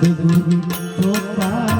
সদগুরু কৃপা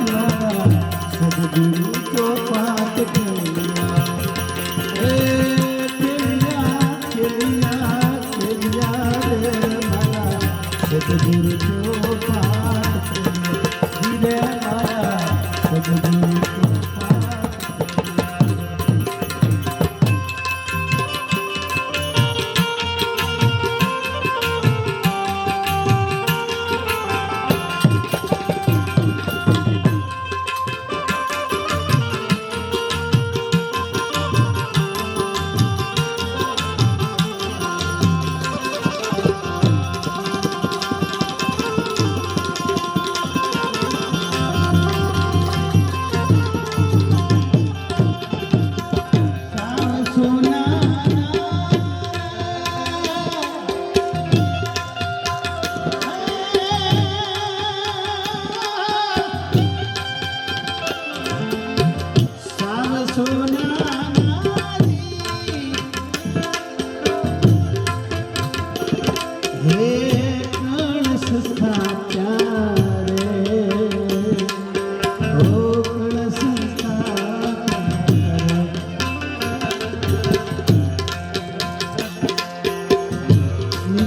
सदगुरु कृपा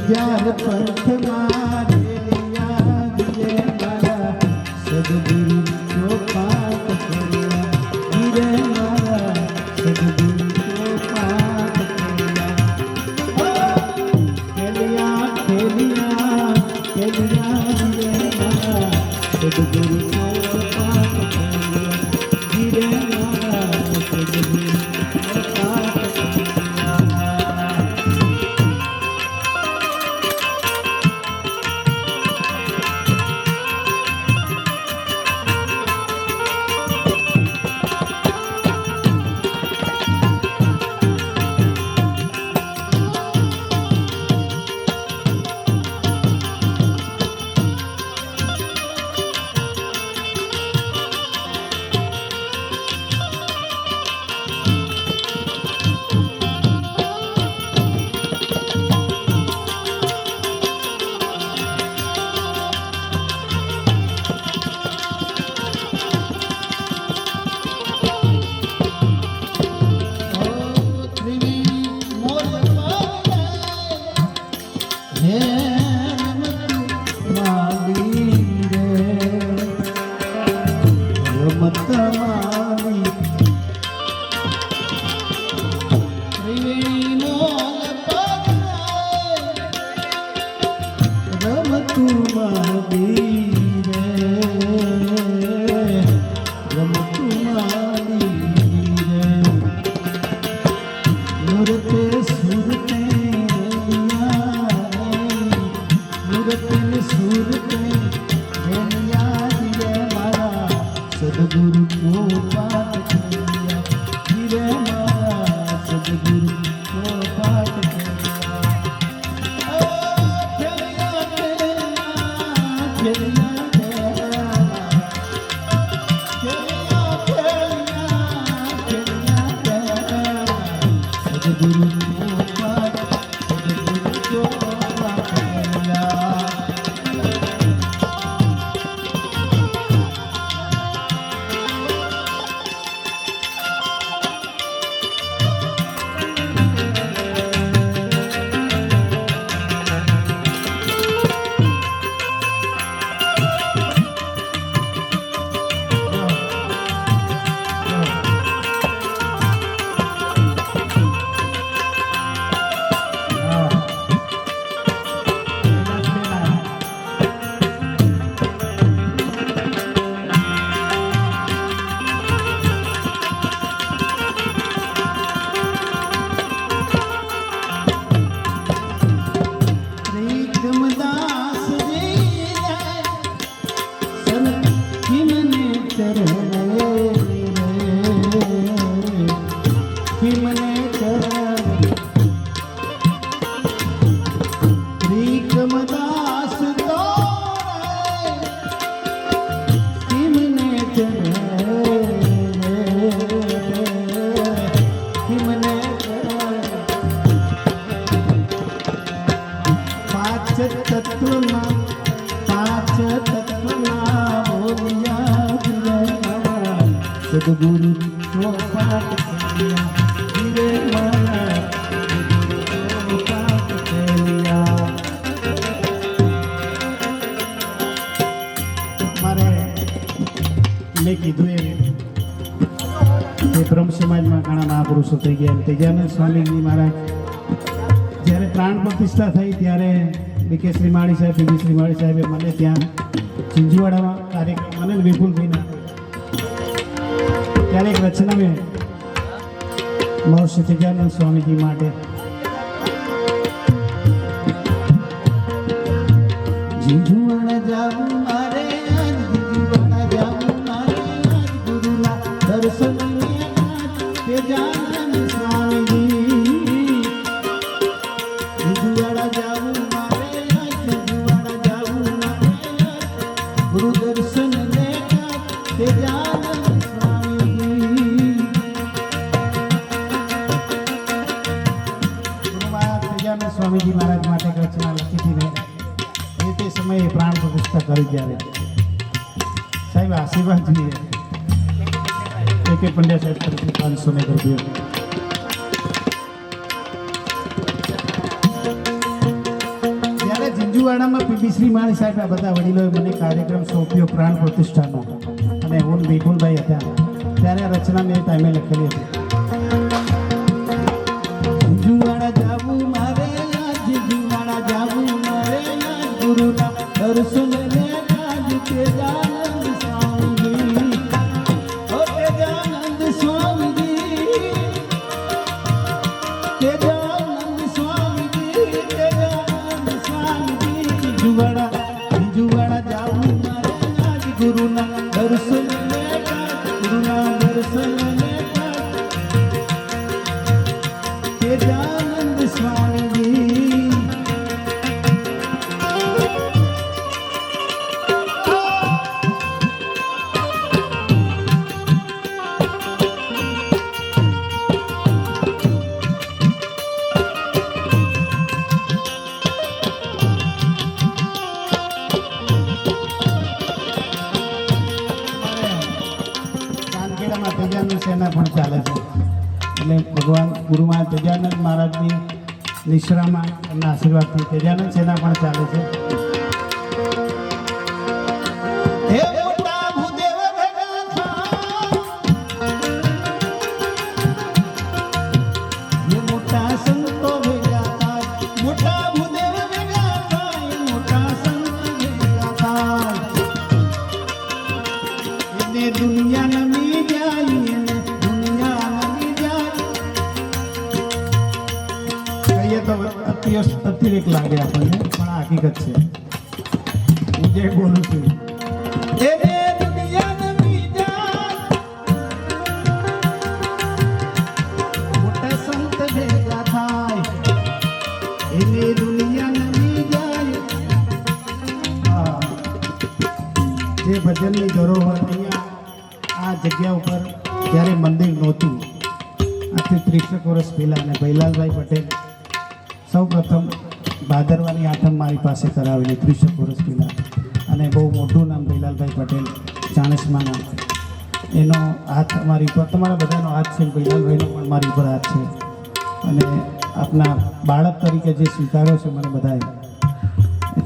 جانب فانت معي સદગુરુ કો સદગુરુ મારા મેં કીધું એ એ બ્રહ્મ સમાજમાં ઘણા મહાપુરુષો થઈ ગયા તેજાનંદ સ્વામીજી મહારાજ, જ્યારે પ્રાણ પ્રતિષ્ઠા થઈ ત્યારે બીકે શ્રીમાળી સાહેબ બીબી શ્રીમાળી સાહેબે મને ત્યાં ચિંજુવાડામાં કાર્યક્રમ મને ને વિપુલભાઈના ત્યારે એક રચના મેં મહર્ષિ તેજાનંદ સ્વામીજી માટે. જીજુવાડા જાવું મારે આજ જીજુવાડા જાવું મારે આજ ગુરુના દર્શન તેજાનંદ સ્વામીજી એ કે પંડ્યા સાહેબ તરફથી પાંચસો ને રૂપિયા. માળી સાહેબ બધા વડીલોએ મને કાર્યક્રમ સોંપ્યો પ્રાણ પ્રતિષ્ઠાનો. અને હું વિપુલભાઈ હતા. ત્યારે રચના મેં ટાઈમે લખેલી હતી. ગુરુમાં મહારાજની નિશ્રામાં એમના આશીર્વાદથી તેજાનંદ સેના પણ ચાલે છે. જે ભજનની ધરોહર અહીંયા આ જગ્યા ઉપર જ્યારે મંદિર નહોતું. આજથી ત્રીસેક વર્ષ પહેલાં અને ભૈલાલભાઈ પટેલ સૌ પ્રથમ ભાદરવાની આઠમ મારી પાસે કરાવેલી ત્રીસેક વર્ષ પહેલાં. અને બહુ મોટું નામ ભૈલાલભાઈ પટેલ, ચાણસમાના. એનો હાથ મારી ઉપર, તમારા બધાનો હાથ છે, ભૈલાલભાઈનો પણ મારી ઉપર હાથ છે. અને આપના બાળક તરીકે જે સ્વીકાર્યો છે મને બધાએ,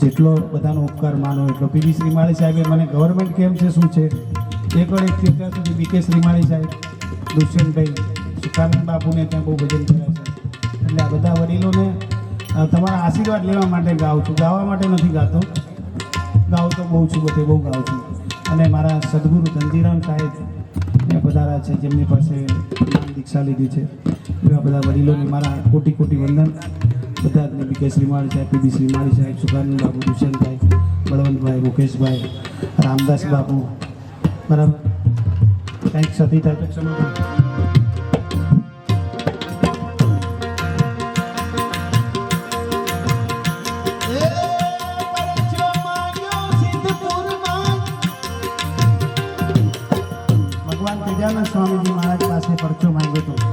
જેટલો બધાનો ઉપકાર માનો, એટલો. પીવી શ્રીમાળી સાહેબે મને ગવર્મેન્ટ કેમ છે, શું છે? એક વાર એક અત્યાર સુધી બીકે શ્રીમાળી સાહેબ, દુષ્યંતભાઈ સુખાનંદ બાપુને ત્યાં બહુ ભજન કર્યા છે. એટલે આ બધા વડીલોને તમારા આશીર્વાદ લેવા માટે ગાઉં છું. ગાવા માટે નથી ગાતો. બહુ છું, બધે બહુ ગાઉં છું. અને મારા સદગુરુ ધનજીરામ સાહેબ એ પધારા છે, જેમની પાસે દીક્ષા લીધી છે. એવા બધા વડીલોને મારા કોટી કોટી વંદન. બધા જ બી શ્રીમાળી સાહેબ પીબી શ્રીમાળી સાહેબ સુખાનંદ બાબુ દુષ્યંતભાઈ, બળવંતભાઈ, મુકેશભાઈ, રામદાસ બાપુ. બરાબર કંઈક સતી થાય તેજાનંદ સ્વામીજી મહારાજ પાસે પરચો માંગ્યો હતો.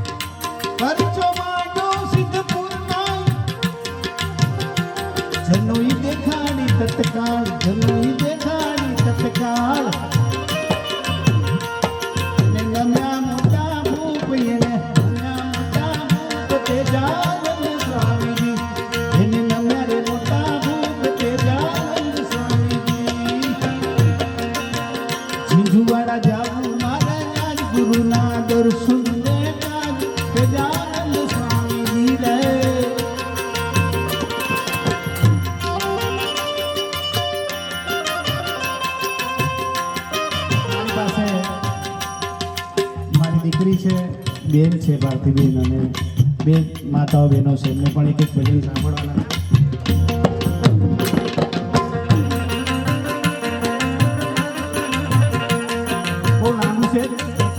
માતાઓ બહેનો છે એમને પણ એક એક ભજન સાંભળવાના.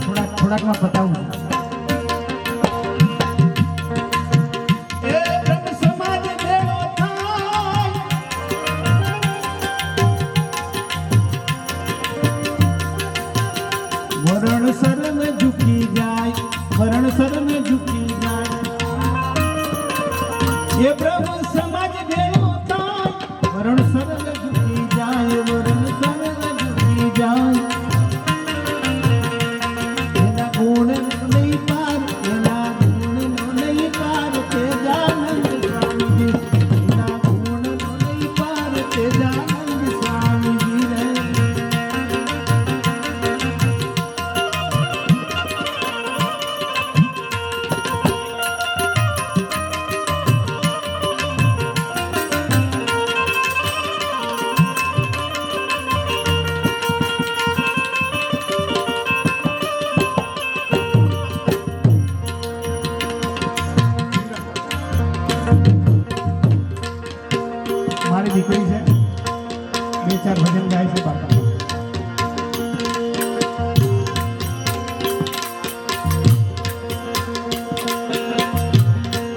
થોડાક થોડાકમાં પતાવું